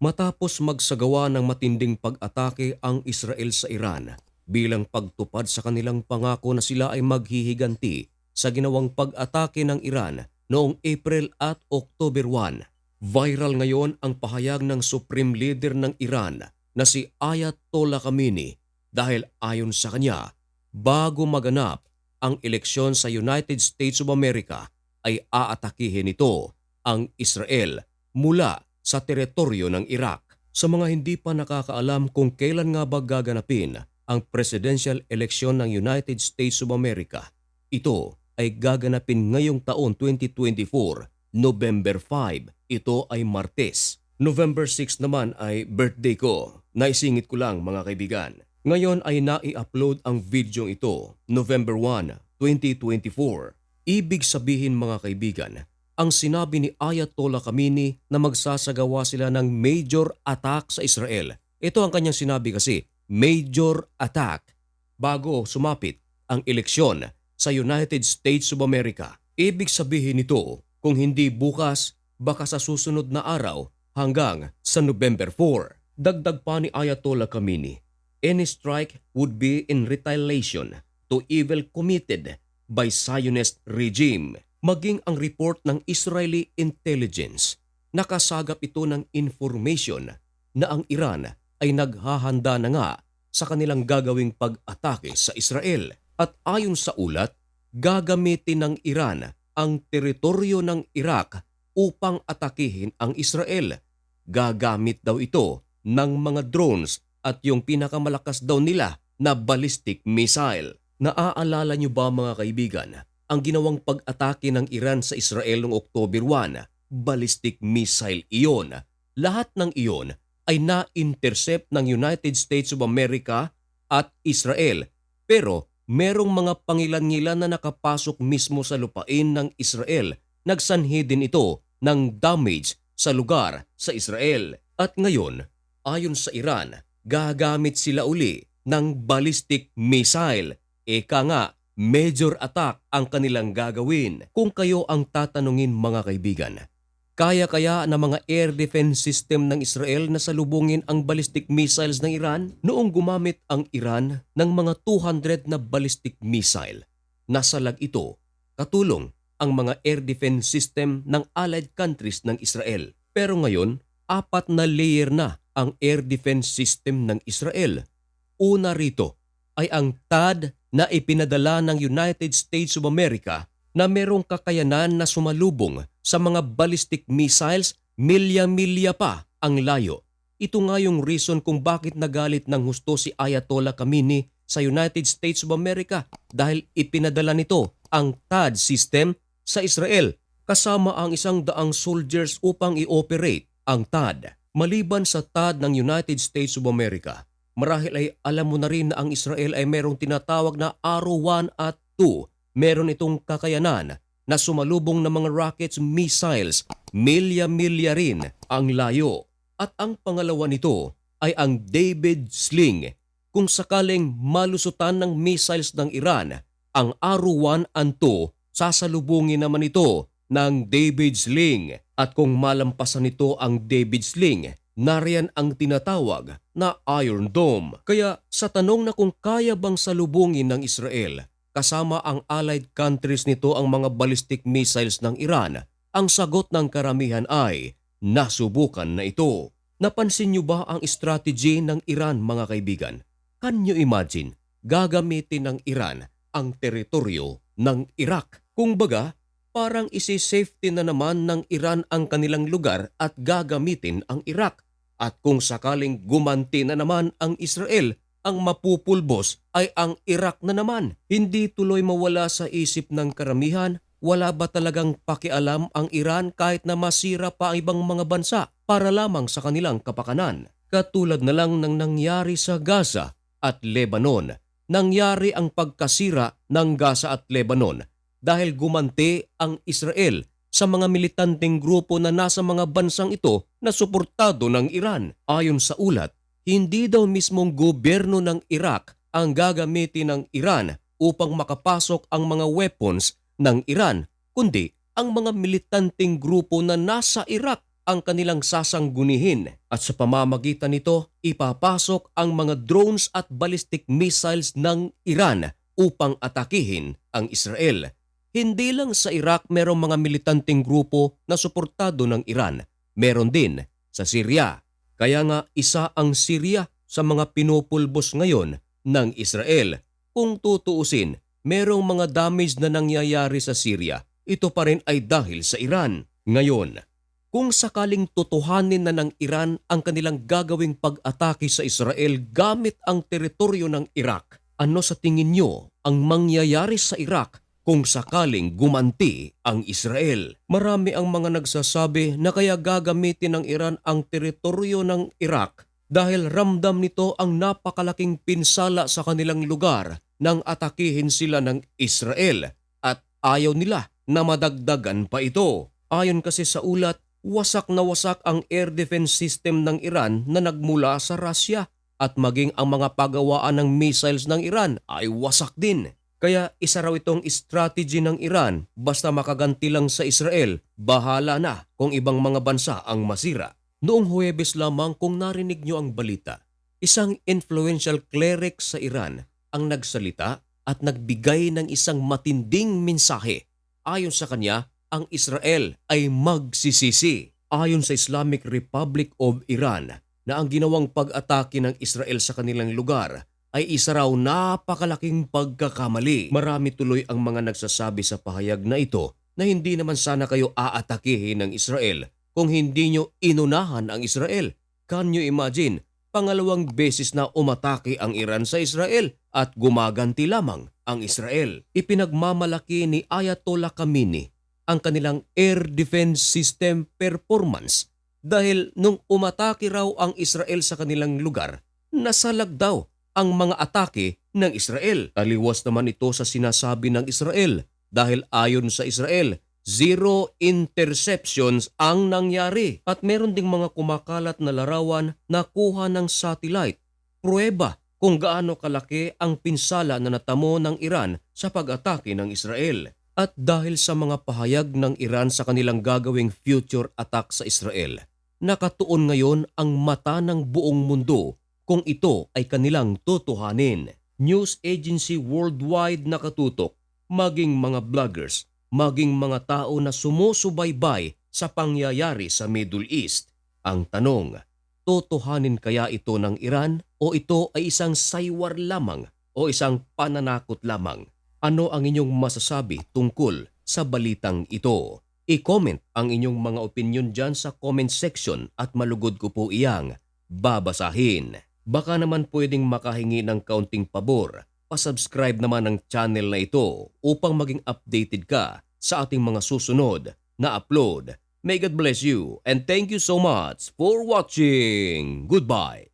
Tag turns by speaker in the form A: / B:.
A: Matapos magsagawa ng matinding pag-atake ang Israel sa Iran bilang pagtupad sa kanilang pangako na sila ay maghihiganti sa ginawang pag-atake ng Iran noong April at October 1. Viral ngayon ang pahayag ng Supreme Leader ng Iran na si Ayatollah Khamenei dahil ayon sa kanya, bago maganap ang eleksyon sa United States of America ay aatakihin ito ang Israel mula sa teritoryo ng Iraq. Sa mga hindi pa nakakaalam kung kailan nga ba gaganapin ang presidential election ng United States of America, ito ay gaganapin ngayong taon 2024, November 5. Ito ay Martes. November 6 naman ay birthday ko. Naisingit ko lang mga kaibigan. Ngayon ay nai-upload ang video ito, November 1, 2024. Ibig sabihin mga kaibigan, ang sinabi ni Ayatollah Khamenei na magsasagawa sila ng major attack sa Israel. Ito ang kanyang sinabi kasi, major attack, bago sumapit ang eleksyon sa United States of America. Ibig sabihin nito, kung hindi bukas, baka sa susunod na araw hanggang sa November 4. Dagdag pa ni Ayatollah Khamenei, any strike would be in retaliation to evil committed by Zionist regime. Maging ang report ng Israeli intelligence, nakasagap ito ng information na ang Iran ay naghahanda na nga sa kanilang gagawing pag-atake sa Israel. At ayon sa ulat, gagamitin ng Iran ang teritoryo ng Iraq upang atakihin ang Israel. Gagamit daw ito ng mga drones at yung pinakamalakas daw nila na ballistic missile. Naaalala niyo ba mga kaibigan, ang ginawang pag-atake ng Iran sa Israel noong October 1, ballistic missile iyon. Lahat ng iyon ay na-intercept ng United States of America at Israel. Pero merong mga pangilan-ngilan na nakapasok mismo sa lupain ng Israel. Nagsanhi din ito ng damage sa lugar sa Israel. At ngayon, ayon sa Iran, gagamit sila uli ng ballistic missile. Eka nga, major attack ang kanilang gagawin. Kung kayo ang tatanungin mga kaibigan, kaya kaya na mga air defense system ng Israel na salubungin ang ballistic missiles ng Iran? Noong gumamit ang Iran ng mga 200 na ballistic missile, nasalag ito katulong ang mga air defense system ng allied countries ng Israel. Pero ngayon, apat na layer na ang air defense system ng Israel. Una rito ay ang THAAD na ipinadala ng United States of America na merong kakayanan na sumalubong sa mga ballistic missiles milya-milya pa ang layo. Ito nga yung reason kung bakit nagalit ng husto si Ayatollah Khamenei sa United States of America dahil ipinadala nito ang THAAD system sa Israel kasama ang isang daang soldiers upang i-operate ang THAAD. Maliban sa THAAD ng United States of America, marahil ay alam mo na rin na ang Israel ay merong tinatawag na Arrow 1 at 2. Meron itong kakayanan na sumalubong ng mga rockets, missiles, milya-milya rin ang layo. At ang pangalawa nito ay ang David Sling. Kung sakaling malusutan ng missiles ng Iran, ang Arrow 1 and 2, sasalubungin naman ito ng David Sling. At kung malampasan nito ang David Sling, nariyan ang tinatawag na Iron Dome. Kaya sa tanong na kung kaya bang salubungin ng Israel, kasama ang allied countries nito ang mga ballistic missiles ng Iran, ang sagot ng karamihan ay nasubukan na ito. Napansin niyo ba ang strategy ng Iran mga kaibigan? Can you imagine, gagamitin ng Iran ang teritoryo ng Iraq? Kung baga, parang isi-safety na naman ng Iran ang kanilang lugar at gagamitin ang Iraq. At kung sakaling gumanti na naman ang Israel, ang mapupulbos ay ang Iraq na naman. Hindi tuloy mawala sa isip ng karamihan, wala ba talagang pakialam ang Iran kahit na masira pa ang ibang mga bansa para lamang sa kanilang kapakanan? Katulad na lang ng nangyari sa Gaza at Lebanon. Nangyari ang pagkasira ng Gaza at Lebanon dahil gumanti ang Israel sa mga militanteng grupo na nasa mga bansang ito na suportado ng Iran. Ayon sa ulat, hindi daw mismong gobyerno ng Iraq ang gagamitin ng Iran upang makapasok ang mga weapons ng Iran, kundi ang mga militanteng grupo na nasa Iraq ang kanilang sasanggunihin at sa pamamagitan nito ipapasok ang mga drones at ballistic missiles ng Iran upang atakihin ang Israel. Hindi lang sa Iraq merong mga militanteng grupo na suportado ng Iran. Meron din sa Syria. Kaya nga isa ang Syria sa mga pinupulbos ngayon ng Israel. Kung tutuusin, merong mga damage na nangyayari sa Syria. Ito pa rin ay dahil sa Iran. Ngayon, kung sakaling tutuhanin na ng Iran ang kanilang gagawing pag-atake sa Israel gamit ang teritoryo ng Iraq, ano sa tingin nyo ang mangyayari sa Iraq kung sakaling gumanti ang Israel? Marami ang mga nagsasabi na kaya gagamitin ng Iran ang teritoryo ng Iraq dahil ramdam nito ang napakalaking pinsala sa kanilang lugar nang atakihin sila ng Israel at ayaw nila na madagdagan pa ito. Ayon kasi sa ulat, wasak na wasak ang air defense system ng Iran na nagmula sa Russia at maging ang mga pagawaan ng missiles ng Iran ay wasak din. Kaya isa raw itong strategy ng Iran basta makaganti lang sa Israel, bahala na kung ibang mga bansa ang masira. Noong Huwebes lamang kung narinig nyo ang balita, isang influential cleric sa Iran ang nagsalita at nagbigay ng isang matinding mensahe. Ayon sa kanya, ang Israel ay magsisisi. Ayon sa Islamic Republic of Iran na ang ginawang pag-atake ng Israel sa kanilang lugar ay isa raw napakalaking pagkakamali. Marami tuloy ang mga nagsasabi sa pahayag na ito na hindi naman sana kayo aatakihin ng Israel kung hindi nyo inunahan ang Israel. Can you imagine? Pangalawang beses na umatake ang Iran sa Israel at gumaganti lamang ang Israel. Ipinagmamalaki ni Ayatollah Khamenei ang kanilang air defense system performance dahil nung umatake raw ang Israel sa kanilang lugar, nasalag daw ang mga atake ng Israel. Taliwas naman ito sa sinasabi ng Israel dahil ayon sa Israel, zero interceptions ang nangyari at meron ding mga kumakalat na larawan na kuha ng satellite. Prueba kung gaano kalaki ang pinsala na natamo ng Iran sa pag-atake ng Israel. At dahil sa mga pahayag ng Iran sa kanilang gagawing future attack sa Israel, nakatuon ngayon ang mata ng buong mundo kung ito ay kanilang tutuhanin. News agency worldwide nakatutok, maging mga vloggers, maging mga tao na sumusubaybay sa pangyayari sa Middle East. Ang tanong, tutuhanin kaya ito ng Iran o ito ay isang saywar lamang o isang pananakot lamang? Ano ang inyong masasabi tungkol sa balitang ito? I-comment ang inyong mga opinion dyan sa comment section at malugod ko po iyang babasahin. Baka naman pwedeng makahingi ng kaunting pabor, pasubscribe naman ng channel na ito upang maging updated ka sa ating mga susunod na upload. May God bless you and thank you so much for watching. Goodbye.